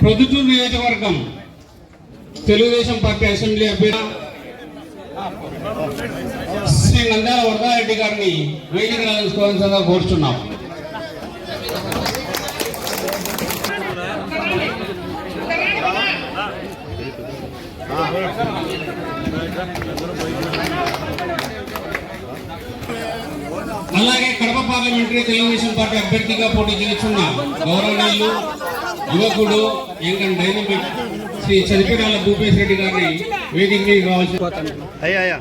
ప్రొద్దుటూరు నియోజకవర్గం Telugu Desam party assembly అభ్యర్థి శ్రీ నంద్యాల వరదారెడ్డి గారిని వేదిక రాజుకోవాల్సిందిగా కోరుచున్నాం. అలాగే కడప పార్లమెంటరీ తెలుగుదేశం పార్టీ అభ్యర్థిగా పోటీ చేస్తున్న గౌరవనీయులు యువకుడు యంగ్ డైనమిక్ శ్రీ చనిపిరాల భూపేశ్ రెడ్డి గారిని వేదిక మీద కావాల్సి అయ్యా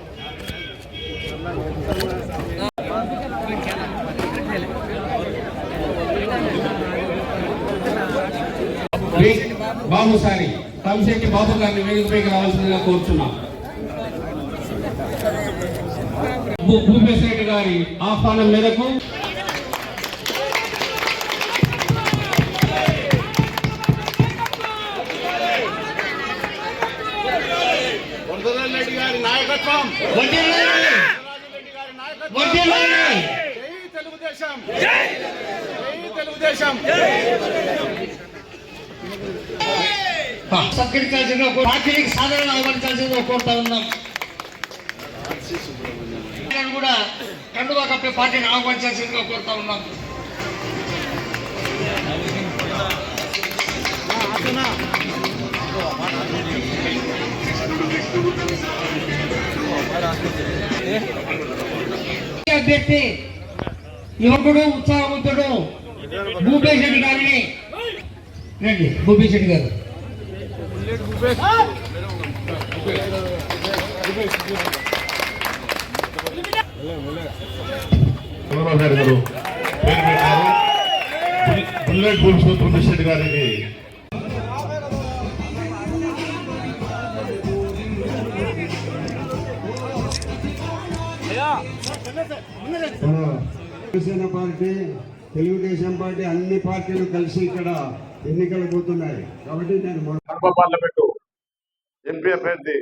బాబు సారి తమశెట్టి బాబు గారిని వేదికపైకి రావాల్సిందిగా కోరుతున్నాం భూ- భూపేశ్ రెడ్డి గారి ఆహ్వానం మేరకు తెలుగుదేశం. జై! తెలుగుదేశం. సత్కరించాల్సిందిగా కో- పార్టీకి సాధారణ ఆహ్వానించాల్సిందిగా కోరుతా ఉన్నాం. నేను కూడా కండువా కప్పే పార్టీని ఆహ్వానించాల్సిందిగా కోరుతా ఉన్నాం. అభ్యర్థి యువకుడు ఉత్సాహవంతుడు భూపేష్ రెడ్డి గారిని. రండి భూపేష్ రెడ్డి గారు. చంద్రబాబు గారు పేరు పెట్టారు. బుల్లెట్ బుల్స్ గారికి శివసేన పార్టీ తెలుగుదేశం పార్టీ అన్ని పార్టీలు కలిసి ఇక్కడ ఎన్నికలు పోతున్నాయి. కాబట్టి నేను పార్లమెంటు ఎంపీ అభ్యర్థి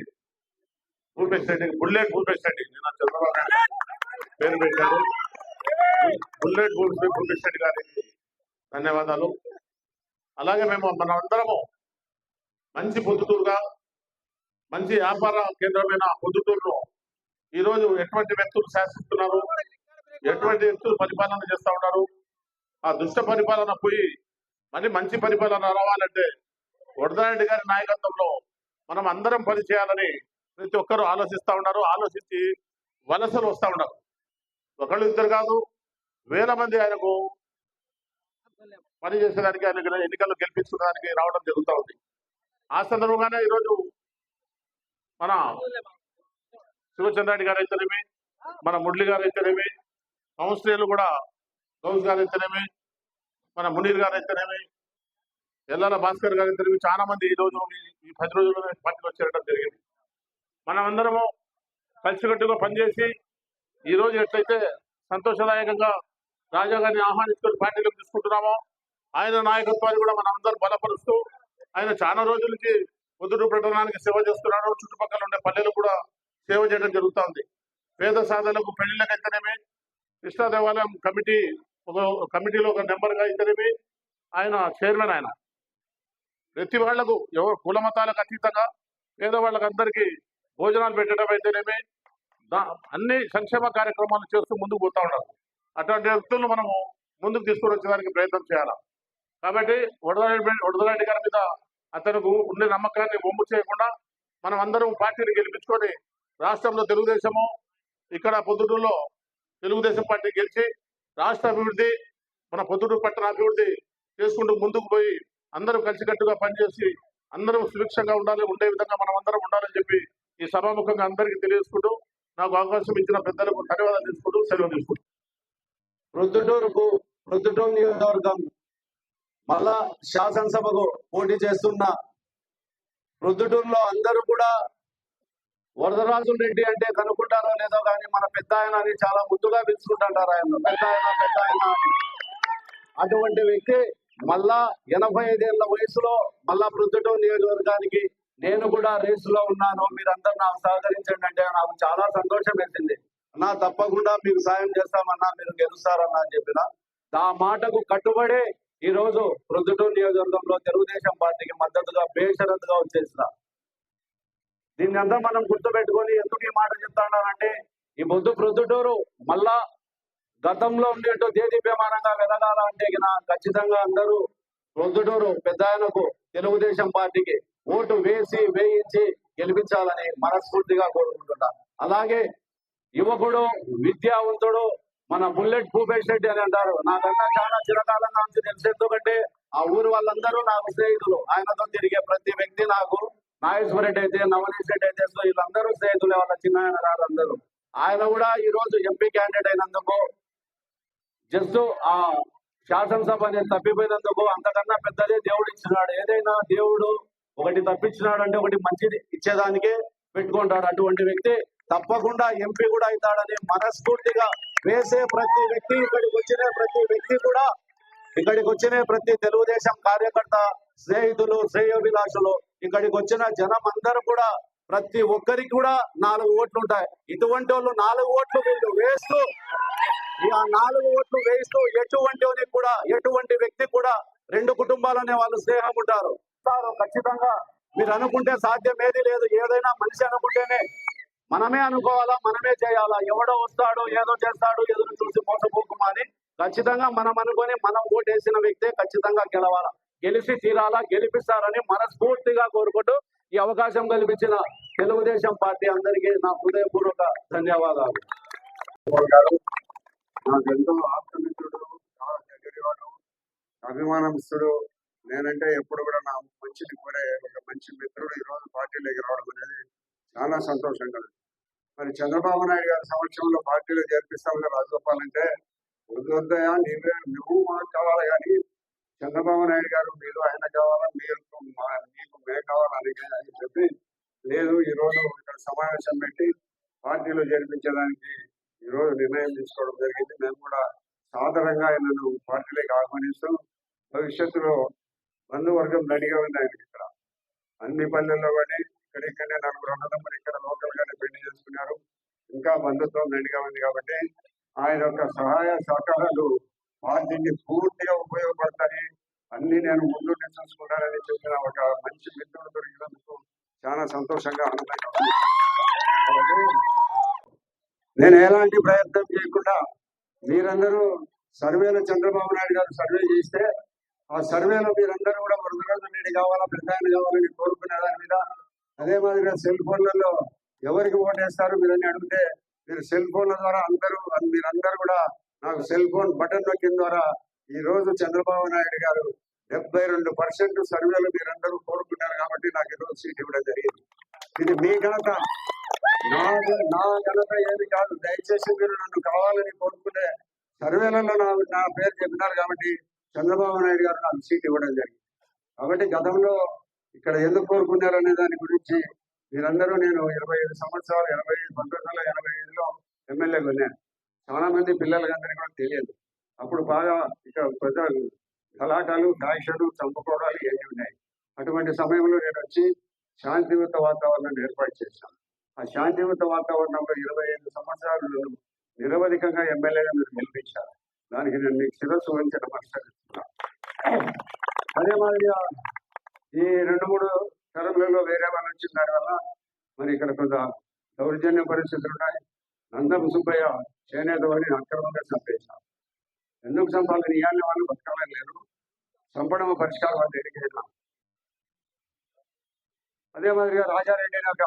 భూపేష్ రెడ్డి బుల్లెట్ భూపేష్ రెడ్డి నిన్న చంద్రబాబు నాయుడు పేరు పెట్టారు. బుల్లెట్ భూపేష్ భూపేష్ రెడ్డి గారికి ధన్యవాదాలు. అలాగే మేము మన అందరము మంచి పొద్దుటూరుగా మంచి వ్యాపార కేంద్రమైన పొద్దుటూరును ఈరోజు ఎటువంటి వ్యక్తులు శాసిస్తున్నారు? ఎటువంటి వ్యక్తులు పరిపాలన చేస్తా ఉన్నారు? ఆ దుష్ట పరిపాలన పోయి మళ్ళీ మంచి పరిపాలన రావాలంటే వరదారెడ్డి గారి నాయకత్వంలో మనం అందరం పని చేయాలని ప్రతి ఒక్కరూ ఆలోచిస్తా ఉన్నారు. ఆలోచించి వలసలు వస్తూ ఉన్నారు. ఒకళ్ళు ఇద్దరు కాదు వేల మంది ఆయనకు పని చేసేదానికి ఆయన ఎన్నికల్లో గెలిపించుకోవడానికి రావడం జరుగుతూ ఉంది. ఆ సందర్భంగానే ఈరోజు మన శివచంద్రారెడ్డి గారు అయితేనేమి మన మురళి గారు అయితేనేమి సంస్థలు కూడా గౌస్ గారు అయితేనేమి మన మునీర్ గారు అయితేనేమి ఎల్లాల భాస్కర్ గారు అయితేనేమి చాలా మంది ఈ రోజు ఈ- పది రోజుల్లో పార్టీలో చేరడం జరిగింది. మనమందరము కలిసికట్టుగా పనిచేసి ఈ రోజు ఎట్లయితే సంతోషదాయకంగా రాజా గారిని ఆహ్వానించుకొని పార్టీలోకి తీసుకుంటున్నామో ఆయన నాయకత్వాన్ని కూడా మనం బలపరుస్తూ ఆయన చాలా రోజుల నుంచి పెట్టడానికి పట్టణానికి సేవ చేస్తున్నాడు. చుట్టుపక్కల ఉండే పల్లెలు కూడా సేవ చేయడం జరుగుతుంది పేద సాధనకు పెళ్ళిళ్ళకి కృష్ణా దేవాలయం కమిటీ ఒక కమిటీలో ఒక నెంబర్గా అయితేనేమి ఆయన చైర్మన్ ఆయన. ప్రతి వాళ్ళకు ఎవరు కుల మతాలకు అతీతంగా పేదవాళ్ళకు అందరికీ భోజనాలు పెట్టడం అయితేనేమి అన్ని సంక్షేమ కార్యక్రమాలు చేస్తూ ముందుకు పోతా ఉన్నారు. అటువంటి వ్యక్తులను మనము ముందుకు తీసుకుని వచ్చేదానికి ప్రయత్నం చేయాలి? కాబట్టి వడదరెడ్డి వడదరెడ్డి గారి మీద అతనికి ఉండే నమ్మకాన్ని బొమ్ము చేయకుండా మనం అందరం పార్టీని గెలిపించుకొని రాష్ట్రంలో తెలుగుదేశము ఇక్కడ పొద్దుటూరులో తెలుగుదేశం పార్టీ గెలిచి రాష్ట్ర అభివృద్ధి మన పొద్దుటూరు పట్టణ అభివృద్ధి చేసుకుంటూ ముందుకు పోయి అందరూ కలిసికట్టుగా పనిచేసి అందరూ సుభిక్షంగా ఉండాలి ఉండే విధంగా మనం అందరం ఉండాలని చెప్పి ఈ సభాముఖంగా అందరికీ తెలియజేసుకుంటూ నాకు అవకాశం ఇచ్చిన పెద్దలకు ధన్యవాదాలు తీసుకుంటూ సెలవు తీసుకుంటూ ప్రొద్దుటూరుకు ప్రొద్దుటూరు నియోజకవర్గం మళ్ళా శాసనసభకు పోటీ చేస్తున్న ప్రొద్దుటూరులో అందరూ కూడా వరదరాజు రెడ్డి అంటే కనుక్కుంటారో లేదో కానీ మన పెద్ద ఆయన అని చాలా ముద్దుగా పిలుచుకుంటుంటారు ఆయన. పెద్ద ఆయన పెద్ద ఆయన అని. అటువంటి వ్యక్తి మళ్ళా ఎనభై ఐదేళ్ళ వయసులో మళ్ళా ప్రొద్దుటూరు నియోజకవర్గానికి నేను కూడా రేసులో ఉన్నాను. మీరందరూ నాకు సహకరించండి అంటే నాకు చాలా సంతోషం వేసింది అన్నా తప్పకుండా మీకు సాయం చేస్తామన్నా మీరు గెలుస్తారన్నా అని చెప్పిన. ఆ మాటకు కట్టుబడి ఈ రోజు ప్రొద్దుటూరు నియోజకవర్గంలో తెలుగుదేశం పార్టీకి మద్దతుగా బేషరతుగా వచ్చేసిన దీన్ని అంతా మనం గుర్తుపెట్టుకొని ఎందుకు ఈ మాట చెప్తానంటే ఈ బొద్దు ప్రొద్దుటూరు మళ్ళా గతంలో ఉండేట్టు దేదీప్యమానంగా వెదగాల అంటే ఖచ్చితంగా అందరూ ప్రొద్దుటూరు పెద్ద ఆయనకు తెలుగుదేశం పార్టీకి ఓటు వేసి వేయించి గెలిపించాలని మనస్ఫూర్తిగా కోరుకుంటున్నా. అలాగే యువకుడు విద్యావంతుడు మన బుల్లెట్ భూపేష్ రెడ్డి అని అంటారు. నాకన్నా చాలా చిరకాలంగా నుంచి తెలుసు. ఎందుకంటే ఆ ఊరు వాళ్ళందరూ నాకు స్నేహితులు. ఆయనతో తిరిగే ప్రతి వ్యక్తి నాకు నాగేశ్వర రెడ్డి అయితే నవనీష్ రెడ్డి అయితే సో వీళ్ళందరూ స్నేహితులే వాళ్ళ చిన్న ఆయన గారు అందరూ. ఆయన కూడా ఈ రోజు ఎంపీ క్యాండిడేట్ అయినందుకు జస్ట్ ఆ శాసనసభ అనేది తప్పిపోయినందుకు అంతకన్నా పెద్దదే దేవుడు ఇచ్చినాడు. ఏదైనా దేవుడు ఒకటి తప్పించినాడు అంటే ఒకటి మంచిది ఇచ్చేదానికే పెట్టుకుంటాడు. అటువంటి వ్యక్తి తప్పకుండా ఎంపీ కూడా అవుతాడని మనస్ఫూర్తిగా వేసే ప్రతి వ్యక్తి ఇక్కడికి వచ్చిన ప్రతి వ్యక్తి కూడా ఇక్కడికి వచ్చిన ప్రతి తెలుగుదేశం కార్యకర్త స్నేహితులు శ్రేయోభిలాషులు ఇక్కడికి వచ్చిన జనం అందరూ కూడా ప్రతి ఒక్కరికి కూడా నాలుగు ఓట్లు ఉంటాయి. ఇటువంటి వాళ్ళు నాలుగు ఓట్లు వీళ్ళు వేస్తూ ఆ నాలుగు ఓట్లు వేస్తూ ఎటువంటి కూడా ఎటువంటి వ్యక్తి కూడా రెండు కుటుంబాలనే వాళ్ళు స్నేహం ఉంటారు. సార్ ఖచ్చితంగా మీరు అనుకుంటే సాధ్యం ఏది లేదు. ఏదైనా మనిషి అనుకుంటేనే మనమే అనుకోవాలా మనమే చేయాలా. ఎవడో వస్తాడు ఏదో చేస్తాడు ఎదురు చూసి మోసపోకుమా అని ఖచ్చితంగా మనం అనుకొని మనం ఓటేసిన వ్యక్తే ఖచ్చితంగా గెలవాలా. గెలిచి తీరాలా గెలిపిస్తారని మనస్ఫూర్తిగా కోరుకుంటూ ఈ అవకాశం కల్పించిన తెలుగుదేశం పార్టీ అందరికీ నా హృదయపూర్వక ధన్యవాదాలు. నాకెంతో ఆప్తమిత్రుడు చాలా దగ్గరవాడు అభిమానమిస్తుడు. నేనంటే ఎప్పుడు కూడా నా మంచిని కోరే ఒక మంచి మిత్రుడు ఈ రోజు పార్టీలోకి రావడం అనేది చాలా సంతోషంగా మరి చంద్రబాబు నాయుడు గారి సమక్షంలో పార్టీలో చేర్పిస్తామని రాజగోపాల్ అంటే వద్దు వద్దయా నీవే నువ్వు మాట్లాడాలి కానీ చంద్రబాబు నాయుడు గారు మీరు ఆయన కావాలా మీరు మీకు మేము కావాలని అని చెప్పి లేదు ఈ రోజు ఇక్కడ సమావేశం పెట్టి పార్టీలో జరిపించడానికి ఈ రోజు నిర్ణయం తీసుకోవడం జరిగింది. మేము కూడా సాధారణంగా ఆయనను పార్టీలోకి ఆహ్వానిస్తూ భవిష్యత్తులో బంధువర్గం రెడీగా ఉంది ఆయనకి ఇక్కడ. అన్ని పల్లెల్లో కానీ ఇక్కడ ఇక్కడనే నలుగురు అన్నదమ్ములు ఇక్కడ లోకల్ గానే పెళ్ళి చేసుకున్నారు. ఇంకా బంధుత్వం రెడీగా ఉంది కాబట్టి ఆయన యొక్క సహాయ సహకారాలు వాటిని పూర్తిగా ఉపయోగపడతాయి. అన్ని నేను ముందుండి చూసుకుంటానని చెప్పిన ఒక మంచి మిత్రుడు దొరికినందుకు చాలా సంతోషంగా ఆనందంగా నేను ఎలాంటి ప్రయత్నం చేయకుండా మీరందరూ సర్వేలో చంద్రబాబు నాయుడు గారు సర్వే చేస్తే ఆ సర్వేలో మీరందరూ కూడా వరదరాజు రెడ్డి కావాలా ప్రధాని కావాలని కోరుకునే దాని మీద అదే మాదిరిగా సెల్ ఫోన్లలో ఎవరికి ఓటేస్తారు మీరని అడిగితే మీరు సెల్ ఫోన్ల ద్వారా అందరూ మీరందరూ కూడా నాకు సెల్ ఫోన్ బటన్ నొక్కిన ద్వారా ఈ రోజు చంద్రబాబు నాయుడు గారు డెబ్బై రెండు పర్సెంట్ సర్వేలు మీరందరూ కోరుకున్నారు కాబట్టి నాకు ఈరోజు సీట్ ఇవ్వడం జరిగింది. ఇది మీ ఘనత. నా నా ఘనత ఏది కాదు. దయచేసి మీరు నన్ను కావాలని కోరుకునే సర్వేలలో నా నా పేరు చెప్పినారు కాబట్టి చంద్రబాబు నాయుడు గారు నాకు సీట్ ఇవ్వడం జరిగింది. కాబట్టి గతంలో ఇక్కడ ఎందుకు కోరుకున్నారు అనే దాని గురించి మీరందరూ నేను ఇరవై ఐదు సంవత్సరాలు ఎనభై పంతొమ్మిది వందల ఎనభై ఐదులో ఎమ్మెల్యేగా ఉన్నాను. చాలా మంది పిల్లలకందరికీ కూడా తెలియదు. అప్పుడు బాగా ఇక పెద్ద కలాటాలు దాక్షలు చంపుకోవడాలు ఇవన్నీ ఉన్నాయి. అటువంటి సమయంలో నేను వచ్చి శాంతియుత వాతావరణాన్ని ఏర్పాటు చేశాను. ఆ శాంతియుత వాతావరణంలో ఇరవై ఐదు సంవత్సరాలు నన్ను నిరవధికంగా ఎమ్మెల్యేగా మీరు గెలిపించారు. దానికి నేను మీకు శిరస్సు వహించి నమస్కరిస్తున్నాను అదే మాదిరిగా ఈ రెండు మూడు తరములలో వేరే వాళ్ళు వచ్చిన దానివల్ల మరి ఇక్కడ కొంత దౌర్జన్య పరిస్థితులు ఉన్నాయి. నందం సుబ్బయ్య చేనేత వారిని అక్రమంగా చంపేశారు. ఎందుకు చంపాలని? ఇయాన్ని వాళ్ళు బతకాలని లేదు. చంపడం పరిష్కారం వాళ్ళు ఎడిగిన అదే మాదిరిగా రాజారెడ్డి ఒక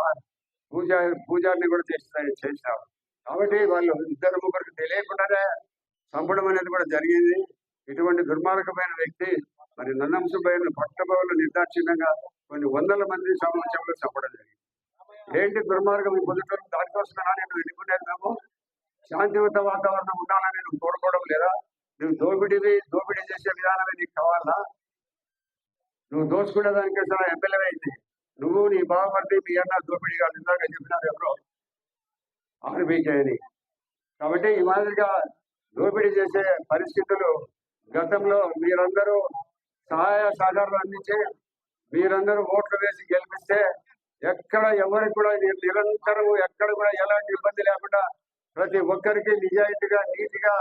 పూజ పూజారిని కూడా చేసి చేశారు. కాబట్టి వాళ్ళు ఇద్దరు ముగ్గురికి తెలియకుండానే చంపడం అనేది కూడా జరిగింది. ఇటువంటి దుర్మార్గమైన వ్యక్తి మరి నన్నం సుబ్బయ్యను పట్టబోలు నిర్దాక్షిణ్యంగా కొన్ని వందల మంది సమాజంలో చంపడం జరిగింది. ఏంటి దుర్మార్గం? ఈ పొద్దుటూరు దానికోసమేనా నేను ఎన్నుకునేద్దాము శాంతియుత వాతావరణం ఉండాలని నేను కోరుకోవడం లేదా? నువ్వు దోపిడీవి దోపిడీ చేసే విధానమే నీకు కావాలా? నువ్వు దోచుకునే దానికోసం ఎమ్మెల్యే అయింది. నువ్వు నీ బావపడి మీ అన్న దోపిడీ కాదు. ఇందాక చెప్పినారు ఎవరో. ఆర్బీకే అని కాబట్టి ఈ మాదిరిగా దోపిడీ చేసే పరిస్థితులు గతంలో మీరందరూ సహాయ సహకారాలు అందించి మీరందరూ ఓట్లు వేసి గెలిపిస్తే ఎక్కడ ఎవరికి కూడా ఇది నిరంతరం ఎక్కడ కూడా ఎలాంటి ఇబ్బంది లేకుండా ప్రతి ఒక్కరికి నిజాయితీగా నీతిగా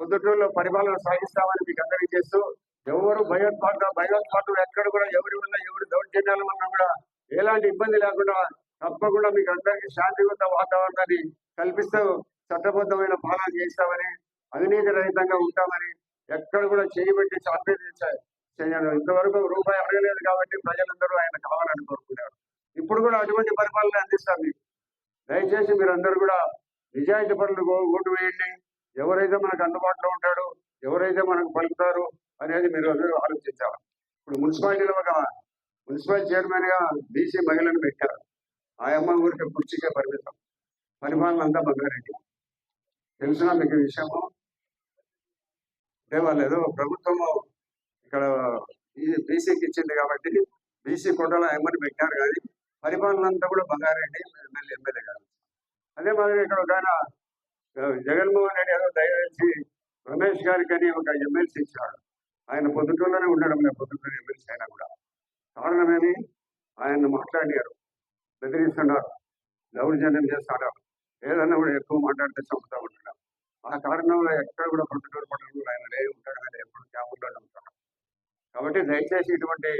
పొద్దుటూరులో పరిపాలన సాగిస్తామని మీకు అందరికీ చేస్తూ ఎవరు భయోత్పాత భయోత్పాటు ఎక్కడ కూడా ఎవరి వల్ల ఎవరు దౌర్జన్యాల వల్ల కూడా ఎలాంటి ఇబ్బంది లేకుండా తప్పకుండా మీకు అందరికీ శాంతియుత వాతావరణాన్ని కల్పిస్తూ చట్టబద్ధమైన పాలన చేస్తామని అవినీతి రహితంగా ఉంటామని ఎక్కడ కూడా చేయబెట్టి సంప్రదించారు చేయను ఇంతవరకు రూపాయి అడగలేదు కాబట్టి ప్రజలందరూ ఆయన కావాలని కోరుకున్నారు ఇప్పుడు కూడా అటువంటి పరిపాలన అందిస్తాం మీకు. దయచేసి మీరందరూ కూడా నిజాయితీ పనులు ఓటు వేయండి. ఎవరైతే మనకు అందుబాటులో ఉంటాడో ఎవరైతే మనకు పలుకుతారో అనేది మీరు అందరూ ఆలోచించాలి. ఇప్పుడు మున్సిపాలిటీలో ఒక మున్సిపల్ చైర్మన్గా బీసీ మహిళను పెట్టారు. ఆ అమ్మ ఊరికి కుర్చీకే పరిమితం. పరిపాలన అంతా బంగారెడ్డి. తెలుసునా మీకు విషయము? అంటే వాళ్ళు ఏదో ప్రభుత్వము ఇక్కడ బీసీకి ఇచ్చింది కాబట్టి బీసీ కొండలో ఏమని పెట్టారు కానీ పరిపాలన అంతా కూడా బంగారెడ్డి ఎమ్మెల్యే ఎమ్మెల్యే గారు. అదే మాదిరి ఇక్కడ ఒక ఆయన జగన్మోహన్ రెడ్డి గారు దయచేసి రమేష్ గారికి అని ఒక ఎమ్మెల్సీ ఇచ్చాడు. ఆయన పొద్దుటూరులోనే ఉండడం లేదు పొద్దుటూరు ఎమ్మెల్సీ అయినా కూడా. కారణమేమి ఆయన మాట్లాడారు. బెదిరిస్తున్నారు. దౌర్జన్యం చేస్తాడు ఏదన్నా కూడా ఎక్కువ మాట్లాడితే చంపుతా ఉంటున్నాం ఆ కారణంలో ఎక్కడ కూడా పొద్దుటూరు పట్టణంలో ఆయన లేని ఉంటాడు కానీ ఎప్పుడు క్యాంపుల్లోనే ఉంటాడు. కాబట్టి దయచేసి ఇటువంటి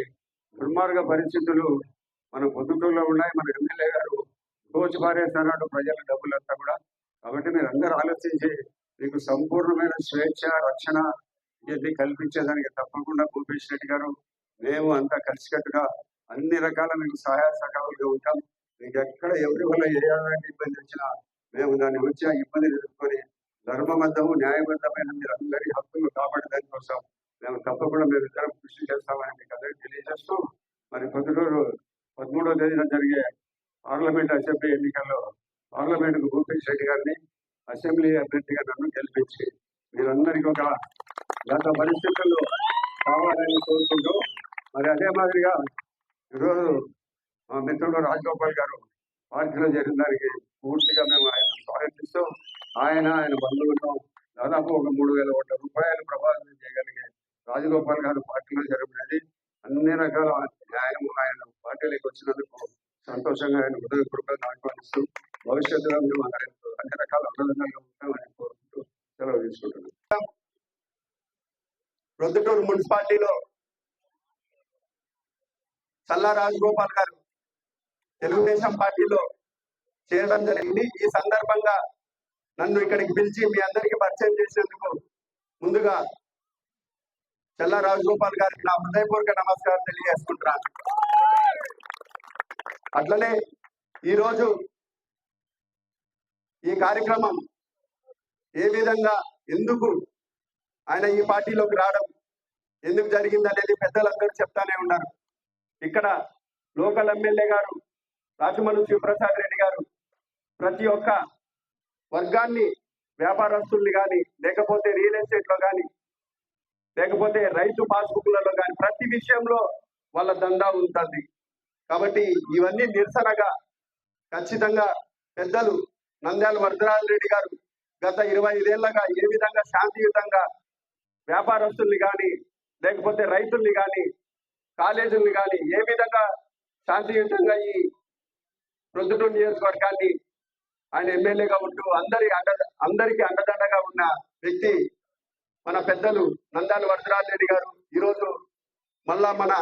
దుర్మార్గ పరిస్థితులు మన పొద్దుటూరులో ఉన్నాయి. మన ఎమ్మెల్యే గారు రోజు పారేస్తున్నారు ప్రజల డబ్బులంతా కూడా. కాబట్టి మీరు అందరూ ఆలోచించి మీకు సంపూర్ణమైన స్వేచ్ఛ రక్షణ ఇవన్నీ కల్పించేదానికి తప్పకుండా భూపేష్ రెడ్డి గారు మేము అంతా కలిసికట్టుగా అన్ని రకాల మీకు సహాయ సహకారాలుగా ఉంటాం. మీకు ఎక్కడ ఎవరి వల్ల ఏ ఇబ్బంది వచ్చినా మేము దాన్ని వచ్చి ఆ ఇబ్బంది ఎదుర్కొని ధర్మబద్ధము న్యాయబద్ధమైన మీరు అందరి హక్కులు కాపాడడానికి కోసం మేము తప్పకుండా మేము ఇద్దరం కృషి చేస్తామని మీకు అందరికీ తెలియజేస్తూ మరి పొద్దుటూరు పదమూడవ తేదీన జరిగే పార్లమెంట్ అసెంబ్లీ ఎన్నికల్లో పార్లమెంట్కు భూపేష్ రెడ్డి గారిని అసెంబ్లీ అభ్యర్థిగా నన్ను గెలిపించి మీరందరికీ ఒక గత పరిస్థితుల్లో కావాలని కోరుకుంటూ మరి అదే మాదిరిగా ఈరోజు మా మిత్రుడు రాజగోపాల్ గారు పార్టీలో జరిగిన దానికి పూర్తిగా మేము ఆయన స్వాగతిస్తూ ఆయన ఆయన బంధువులను దాదాపు ఒక మూడు వేల కోట్ల రూపాయలు ప్రభావితం చేయగలిగే రాజగోపాల్ గారు పార్టీలో జరిగినది అన్ని రకాల న్యాయం ఆయన పార్టీలోకి వచ్చినందుకు సంతోషంగా ఆయన హృదయపూర్వకంగా ఆహ్వానిస్తూ భవిష్యత్తులో మేము ఆయన అన్ని రకాల అభినందనలు ఉంటామని కోరుకుంటూ సెలవు తీసుకుంటున్నాం ప్రొద్దుటూరు మున్సిపాలిటీలో చల్లా రాజగోపాల్ గారు తెలుగుదేశం పార్టీలో చేయడం జరిగింది. ఈ సందర్భంగా నన్ను ఇక్కడికి పిలిచి మీ అందరికీ పరిచయం చేసినందుకు ముందుగా చల్లా రాజగోపాల్ గారికి నా హృదయపూర్వక నమస్కారం తెలియజేసుకుంటున్నాను. అట్లనే ఈరోజు ఈ కార్యక్రమం ఏ విధంగా ఎందుకు ఆయన ఈ పార్టీలోకి రావడం ఎందుకు జరిగింది అనేది పెద్దలందరూ చెప్తానే ఉన్నారు. ఇక్కడ లోకల్ ఎమ్మెల్యే గారు రాజమల్లు శివప్రసాద్ రెడ్డి గారు ప్రతి ఒక్క వర్గాన్ని వ్యాపారస్తుల్ని కానీ లేకపోతే రియల్ ఎస్టేట్లో కానీ లేకపోతే రైతు పాస్బుక్లలో కానీ ప్రతి విషయంలో వాళ్ళ దందా ఉంటుంది. కాబట్టి ఇవన్నీ నిరసనగా ఖచ్చితంగా పెద్దలు నంద్యాల వరదరాజ రెడ్డి గారు గత ఇరవై ఐదేళ్ళగా ఏ విధంగా శాంతియుతంగా వ్యాపారస్తుల్ని కానీ లేకపోతే రైతుల్ని కానీ కాలేజీల్ని కానీ ఏ విధంగా శాంతియుతంగా ఈ ప్రొద్దుటూరు నియోజకవర్గాన్ని ఆయన ఎమ్మెల్యేగా ఉంటూ అందరి అండ అందరికీ అండదండగా ఉన్న వ్యక్తి మన పెద్దలు నందాల వరదరాజ రెడ్డి గారు ఈరోజు మళ్ళా మన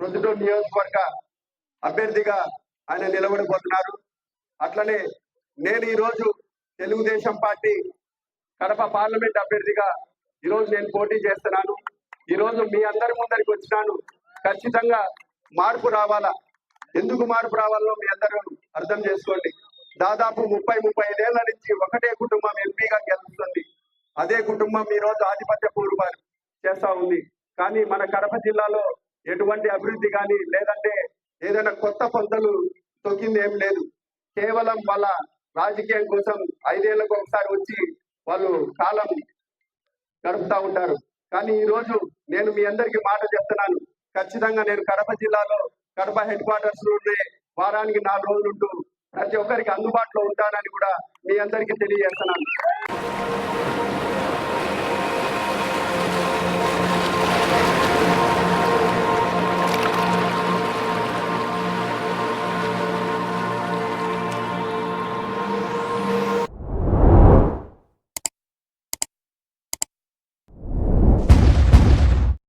ప్రొద్దుటూరు నియోజకవర్గ అభ్యర్థిగా ఆయన నిలబడిపోతున్నారు అట్లనే నేను ఈరోజు తెలుగుదేశం పార్టీ కడప పార్లమెంట్ అభ్యర్థిగా ఈరోజు నేను పోటీ చేస్తున్నాను. ఈరోజు మీ అందరి ముందరికి వచ్చినాను. ఖచ్చితంగా మార్పు రావాలా? ఎందుకు మార్పు రావాలో మీ అందరూ అర్థం చేసుకోండి. దాదాపు ముప్పై ముప్పై ఐదేళ్ళ నుంచి ఒకటే కుటుంబం ఎంపీగా గెలుస్తుంది. అదే కుటుంబం ఈరోజు రోజు ఆధిపత్య పూర్వాలు చేస్తా ఉంది. కానీ మన కడప జిల్లాలో ఎటువంటి అభివృద్ధి కానీ లేదంటే ఏదైనా కొత్త పొంతలు తొక్కింది ఏం లేదు. కేవలం వాళ్ళ రాజకీయం కోసం ఐదేళ్ళకు ఒకసారి వచ్చి వాళ్ళు కాలం గడుపుతా ఉంటారు. కానీ ఈ రోజు నేను మీ అందరికీ మాట చెప్తున్నాను. ఖచ్చితంగా నేను కడప జిల్లాలో కడప హెడ్ క్వార్టర్స్ నుండి వారానికి నాలుగు రోజులు ఉంటూ ప్రతి ఒక్కరికి అందుబాటులో ఉంటానని కూడా మీ అందరికీ తెలియజేస్తున్నాను.